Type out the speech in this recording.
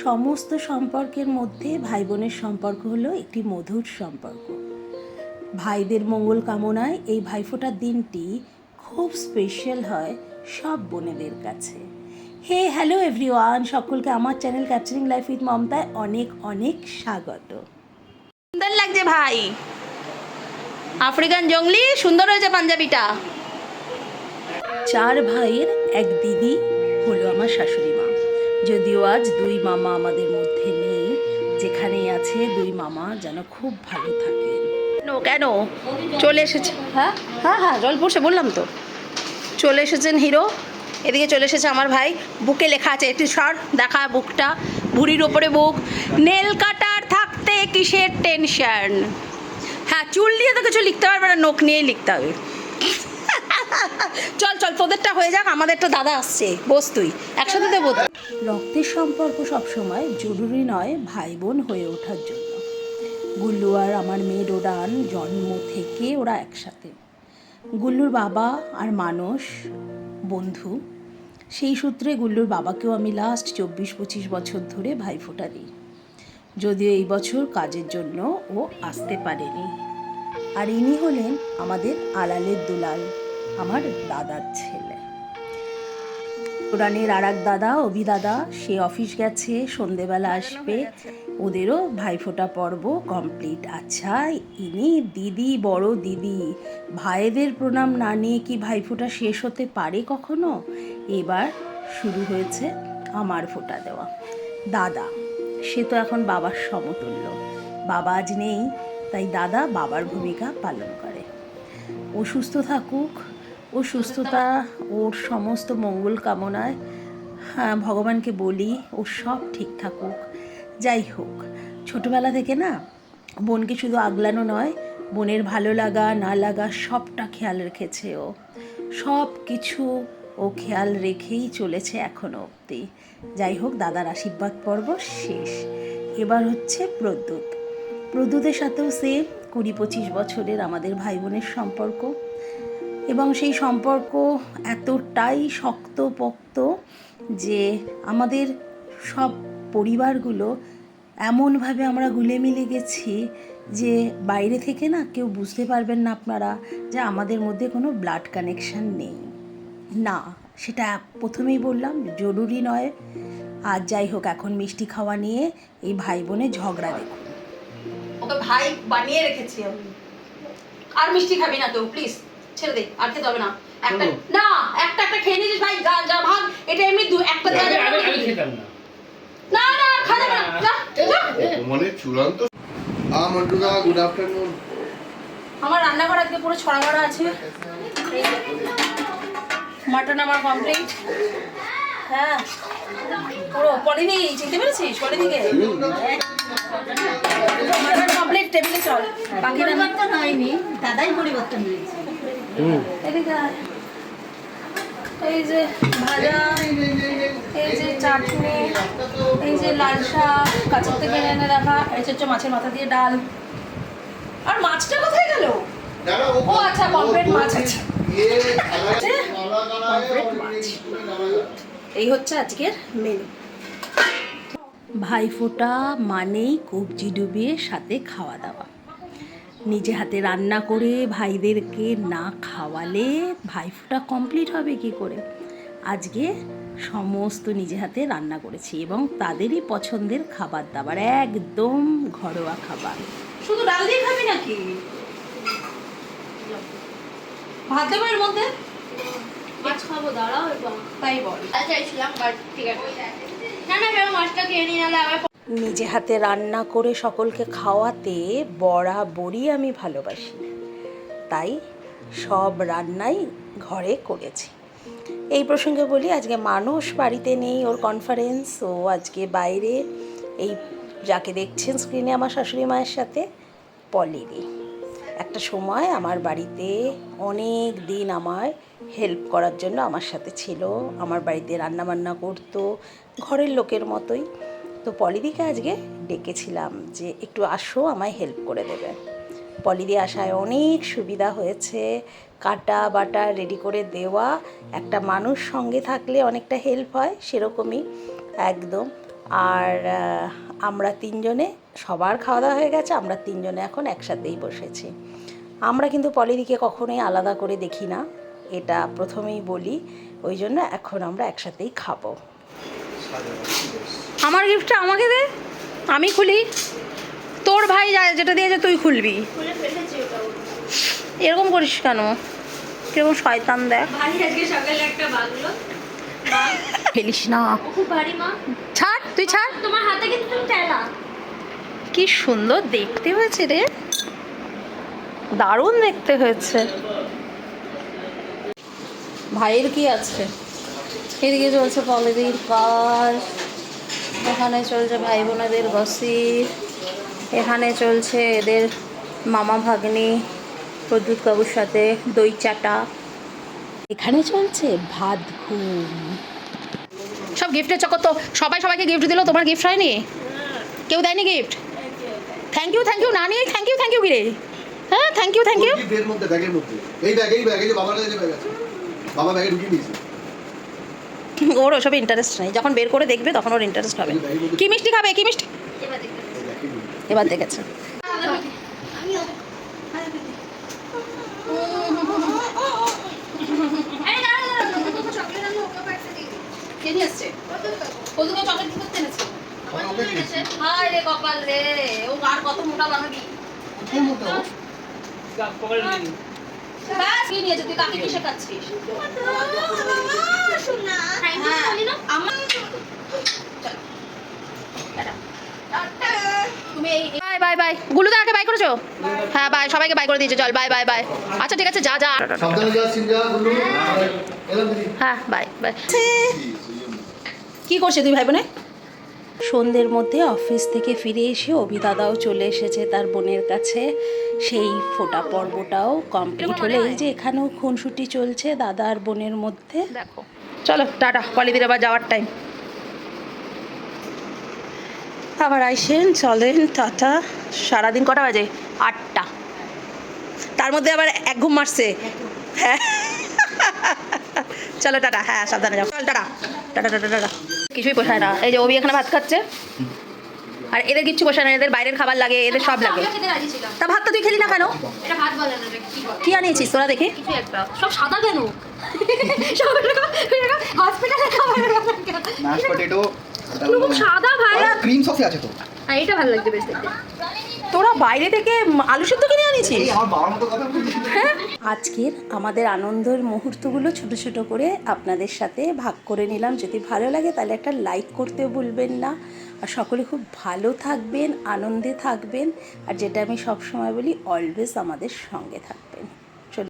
সমস্ত সম্পর্কের মধ্যে ভাই বোনের সম্পর্ক হলো একটি মধুর সম্পর্ক। ভাইদের মঙ্গল কামনায় এই ভাইফোঁটার দিনটি খুব স্পেশাল হয় সব বোনেদের কাছে। হে হ্যালো এভরিওয়ান সকলকে আমার চ্যানেল ক্যাপচারিং লাইফ উইথ মমতায় অনেক অনেক স্বাগত। সুন্দর লাগছে ভাই। আফ্রিকান জঙ্গলি সুন্দর হয়েছে পাঞ্জাবিটা। চার ভাইয়ের এক দিদি হলো আমার শাশুড়ি যদিও আজ দুই মামা আমাদের মধ্যে নেই যেখানেই আছে দুই মামা যেন খুব ভালো থাকে। কেন কেন? চলে এসেছে। হ্যাঁ? হ্যাঁ হ্যাঁ জল পড়ছে বললাম তো। চলে এসেছেন হিরো এদিকে চলে এসেছে আমার ভাই। বুকে লেখা আছে একটু সর দেখা বুকটা ভুড়ির ওপরে বুক। নেল কাটার থাকতে কিসের টেনশন? হ্যাঁ চুল দিয়ে তো কিছু লিখতে পারবে না নোখ নিয়েই লিখতে হবে। চল চল তোদেরটা হয়ে যাক আমাদের তো দাদা আসছে। বস তুই একসাথে দেবো। তো। রক্তের সম্পর্ক সবসময় জরুরি নয় ভাই বোন হয়ে ওঠার জন্য। গুল্লু আর আমার মেয়ে ডোডান জন্ম থেকে ওরা একসাথে। গুল্লুর বাবা আর মানস বন্ধু। সেই সূত্রে গুল্লুর বাবাকেও আমি লাস্ট চব্বিশ পঁচিশ বছর ধরে ভাইফোঁটা দিই যদিও এই বছর কাজের জন্য ও আসতে পারেনি। আর ইনি হলেন আমাদের আলালের দুলাল, আমার দাদার ছেলে। পুরাণের আর এক দাদা, অভি দাদা, সে অফিস গেছে, সন্ধেবেলা আসবে। ওদেরও ভাইফোঁটা পর্ব কমপ্লিট আচ্ছা ইনি দিদি, বড় দিদি, ভাইদের প্রণাম না নিয়ে কি ভাইফোঁটা শেষ হতে পারে কখনো? এবার শুরু হয়েছে আমার ফোঁটা দেওয়া। দাদা, সে তো এখন বাবার সমতুল্য। বাবা আজ নেই, তাই দাদা বাবার ভূমিকা পালন করে। অসুস্থ থাকুক ও সুস্থতা, ওর সমস্ত মঙ্গল কামনায় হ্যাঁ ভগবানকে বলি ওর সব ঠিক থাকুক। যাই হোক, ছোটবেলা থেকে না, বোনকে শুধু আগলানো নয়, বোনের ভালো লাগা, না লাগা, সবটা খেয়াল রেখেছে ও। সব কিছু ও খেয়াল রেখেই চলেছে এখনও অবধি। যাই হোক, দাদার আশীর্বাদ পর্ব শেষ। এবার হচ্ছে প্রদ্যুৎ। প্রদ্যুতের সাথেও সেম কুড়ি পঁচিশ বছরের আমাদের ভাই বোনের সম্পর্ক। এবং সেই সম্পর্ক এতটাই শক্তপোক্ত যে আমাদের সব পরিবারগুলো এমনভাবে আমরা গুলে মিলে গেছি যে বাইরে থেকে না কেউ বুঝতে পারবেন না আপনারা যে আমাদের মধ্যে কোনো ব্লাড কানেকশান নেই। না, সেটা প্রথমেই বললাম, জরুরি নয়। আর যাই হোক, এখন মিষ্টি খাওয়া নিয়ে এই ভাই বোনে ঝগড়া দেখুন। ওকে ভাই বানিয়ে রেখেছি আমি। আর মিষ্টি খাবি না কেউ প্লিজ ছেড়ে দে আর খেতে হবে না। একটা না একটা একটা খেয়ে নিয়েছিস ভাই যা যা ভাগ এটা এমনি দু একটা দেওয়া যাবে না। না না না না। মানে চূড়ান্ত আ মন্টুদা গুড আফটারনুন আমার রান্নাঘর আজকে পুরো ছড়া ভরা আছে। মাটন আমার কমপ্লিট হ্যাঁ। পুরো চিনতে পেরেছিস? মাটন কমপ্লিট টেবিলে চল। বাকি রান্না হয়নি দাদাই পরিবর্তন হয়েছে। এই যে ভাজা এই যে চাটনি এই যে লাল শাক কাঁচা থেকে এনে রাখা এই হচ্ছে মাছের মাথা দিয়ে ডাল আর মাছটা কোথায় গেল ও আচ্ছা পমফ্রেট মাছ আছে এই হচ্ছে আজকের মেনু ভাইফোঁটা মানেই কবজি ডুবিয়ে সাথে খাওয়া দাওয়া। নিজে হাতে রান্না করে ভাইদেরকে না খাওয়ালে ভাইফোঁটা কমপ্লিট হবে কি করে? আজকে সমস্ত নিজে হাতে রান্না করেছি এবং তাদেরই পছন্দের খাবার দাবার একদম ঘরোয়া খাবার। শুধু ডাল দিয়ে খাবি নাকি? ভাত দেবো এর মধ্যে? মাছ খাব দাঁড়াও এবং তাই বল। চাইছিলাম বাট ঠিক আছে। না না ভেবে মাছটা খেয়ে নিয়ে আবার নিজে হাতে রান্না করে সকলকে খাওয়াতে বরাবরই আমি ভালোবাসি। তাই সব রান্নাই ঘরে করেছি। এই প্রসঙ্গে বলি, আজকে মানুষ বাড়িতে নেই ওর কনফারেন্স ও আজকে বাইরে। এই যাকে দেখছেন স্ক্রিনে আমার শাশুড়ি মায়ের সাথে পলিদি একটা সময় আমার বাড়িতে অনেক দিন আমায় হেল্প করার জন্য আমার সাথে ছিল। আমার বাড়িতে রান্না বান্না করতো, ঘরের লোকের মতোই। পলিদিকে আজকে ডেকেছিলাম যে একটু আসো, আমায় হেল্প করে দেবে। পলিদি আসায় অনেক সুবিধা হয়েছে। কাটা বাটা রেডি করে দেওয়া। একটা মানুষ সঙ্গে থাকলে অনেকটা হেল্প হয়, সেরকমই একদম। আর আমরা তিনজনে, সবার খাওয়া দাওয়া হয়ে গেছে, আমরা তিনজনে এখন একসাথেই বসেছি। আমরা কিন্তু পলিদিকে কখনোই আলাদা করে দেখি না, এটা প্রথমেই বলি। ওই জন্য এখন আমরা একসাথেই খাব। আমার গিফটটা আমাকে দে। আমি খুলি। তোর ভাই যা- যেটা দিয়েছে তুই খুলবি। এরকম করিস কেন? কীরকম শয়তান দেখ। ফেলিস না। ছাড় তুই ছাড়। তোমার হাতে কিন্তু কি সুন্দর দেখতে হয়েছে রে। দারুণ দেখতে হয়েছে। ভাইয়ের কি আছে? এদিকে চলছে পলিদির কাজ। এখানে চলছে ভাই বোনেদের গসিপ। এখানে চলছে এদের মামা ভাগ্নি প্রদ্যুৎ বাবুর সাথে দই চাটা। এখানে চলছে ভাত ঘুম। সব গিফটের চক্কর তো সবাই সবাইকে গিফট দিল তোমার গিফট হয়নি? কেউ দেয়নি gift thank you thank you না নিয়ে থ্যাংক ইউ থ্যাংক ইউ কিরে হ্যাঁ থ্যাংক ইউ থ্যাংক ইউ ব্যাগের মধ্যে ব্যাগের মধ্যে। এই ব্যাগ এই ব্যাগ এই যে বাবার কাছে ব্যাগ আছে বাবা ব্যাগে ঢুকিয়ে নিয়েছে ওর ওসবে ইন্টারেস্ট নেই। যখন বের করে দেখবে, তখন ওর ইন্টারেস্ট হবে। কি মিষ্টি খাবে? কি মিষ্টি? এবার দেখেছে। কত মোটা বানাবি কি তুই কাকে শেখাচ্ছিস হ্যাঁ। বাই বাই বাই গুলুদা আগে বাই করেছ? হ্যাঁ বাই সবাইকে বাই করে দিয়েছে চল বাই বাই বাই আচ্ছা ঠিক আছে যা যা। হ্যাঁ। বাই বাই কি করছে তুই ভাই বোনে? সন্ধ্যের মধ্যে অফিস থেকে ফিরে এসে অভি দাদাও চলে এসেছে তার বোনের কাছে। সেই ফোটা পর্বটাও কমপ্লিট হলে এই যে এখানেও খুনসুটি চলছে দাদা আর বোনের মধ্যে। দেখো। চলো টাটা কলিদির আবার যাওয়ার টাইম আবার আইসেন চলেন টাটা। সারাদিন কটা বাজে? আটটা। তার মধ্যে আবার এক ঘুম মারছে। হ্যাঁ। চলো টাটা। হ্যাঁ সাবধানে যাও। চল টাটা। Tata tata tata. কিছুই পোষায় না। এই যে ওবি এখানে ভাত খাচ্ছে। আর এদের কিচ্ছু পোষায় না এদের বাইরের খাবার লাগে এদের সব লাগে। তা ভাত তো ভাতটা তুই খেলি না কেন? কি আনিয়েছিস তোরা দেখে? সব সাদা কেন? সব এরকম এরকম হসপিটালে খাবার সাদা ভাই। ক্রিম সসে আছে তো। আর এটা ভালো লাগছে বেশ দেখতে। তোরা বাইরে থেকে আলু সেদ্ধ কিনে আনিছিস? বলছিস আজকের আমাদের আনন্দের মুহূর্তগুলো ছোট ছোট করে আপনাদের সাথে ভাগ করে নিলাম। যদি ভালো লাগে তাহলে একটা লাইক করতে ভুলবেন না। আর সকলে খুব ভালো থাকবেন আনন্দে থাকবেন। আর যেটা আমি সবসময় বলি অলওয়েজ আমাদের সঙ্গে থাকবেন।